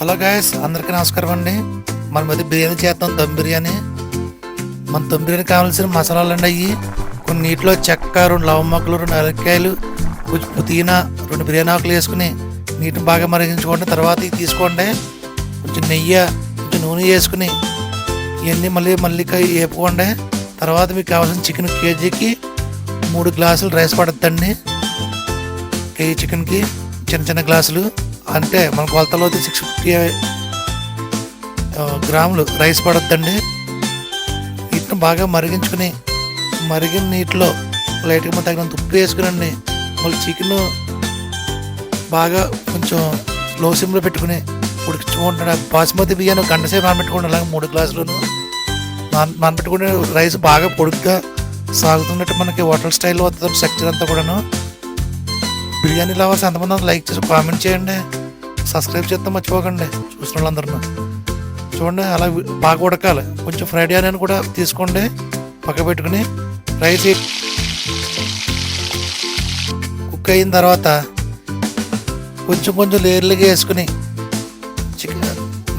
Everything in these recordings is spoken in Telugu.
హలో గాయస్ అందరికీ నమస్కారం అండి. మన మధ్య బిర్యానీ చేస్తాం దమ్ బిర్యానీ. మన దమ్ బిర్యానీ కావాల్సిన మసాలాలు అండి అయ్యి కొన్ని నీటిలో చెక్క రెండు లవ మొక్కలు రెండు అరకాయలు కొంచెం పుదీనా రెండు బిర్యానీ ఆకులు వేసుకుని నీటిని బాగా మరిగించుకోండి. తర్వాత ఇది తీసుకోండి. కొంచెం నెయ్యి కొంచెం నూనె వేసుకుని ఇవన్నీ మళ్ళీ మళ్ళీ వేపుకోండి. తర్వాత మీకు కావాల్సిన చికెన్ కేజీకి మూడు గ్లాసులు రైస్ పడుతుందండి కేజీ చికెన్కి చిన్న చిన్న గ్లాసులు. అంటే మన కొలతలో సిక్స్ ఫిఫ్టీ గ్రాములు రైస్ పడద్దండి. వీటిని బాగా మరిగించుకుని మరిగిన నీటిలో లైట్గా తగినంత ఉప్పు వేసుకునండి మళ్ళీ చికెన్ బాగా కొంచెం లో సిమ్లో పెట్టుకుని ఉడికించుకుంటున్నాడు బాస్మతి బియ్యాన్ని గంటసేపు నానబెట్టుకోండి. అలాగే మూడు గ్లాసులను నాన నానబెట్టుకుని రైస్ బాగా పొడుగ్గా సాగుతున్నట్టు మనకి హోటల్ స్టైల్లో వస్తుంది స్ట్రక్చర్ అంతా కూడాను. బిర్యానీ లవర్స్ ఎంతమంది లైక్ చేసి కామెంట్ చేయండి. సబ్స్క్రైబ్ చేస్తే మర్చిపోకండి చూసిన వాళ్ళందరూ చూడండి అలా బాగా ఉడకాలి. కొంచెం ఫ్రైడ్ ఆనియన్ కూడా తీసుకోండి పక్క పెట్టుకుని రైస్ కుక్ అయిన తర్వాత కొంచెం కొంచెం లేయర్లుగా వేసుకుని చికెన్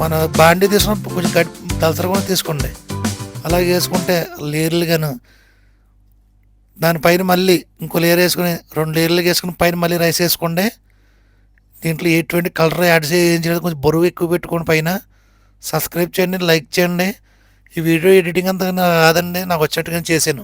మన బాండీ తీసుకున్న కొంచెం గట్టి దలసర కూడా తీసుకోండి. అలాగే వేసుకుంటే లేయర్లుగాను దానిపైన మళ్ళీ ఇంకో లేయర్ వేసుకుని రెండు లేయర్లు వేసుకుని పైన మళ్ళీ రైస్ వేసుకోండి. దీంట్లో ఎటువంటి కలర్ యాడ్ చేయించలేదు కొంచెం బరువు ఎక్కువ పెట్టుకోండి పైన. సబ్స్క్రైబ్ చేయండి లైక్ చేయండి. ఈ వీడియో ఎడిటింగ్ అంతా కాదండి నాకు వచ్చేట్టుగా చేశాను.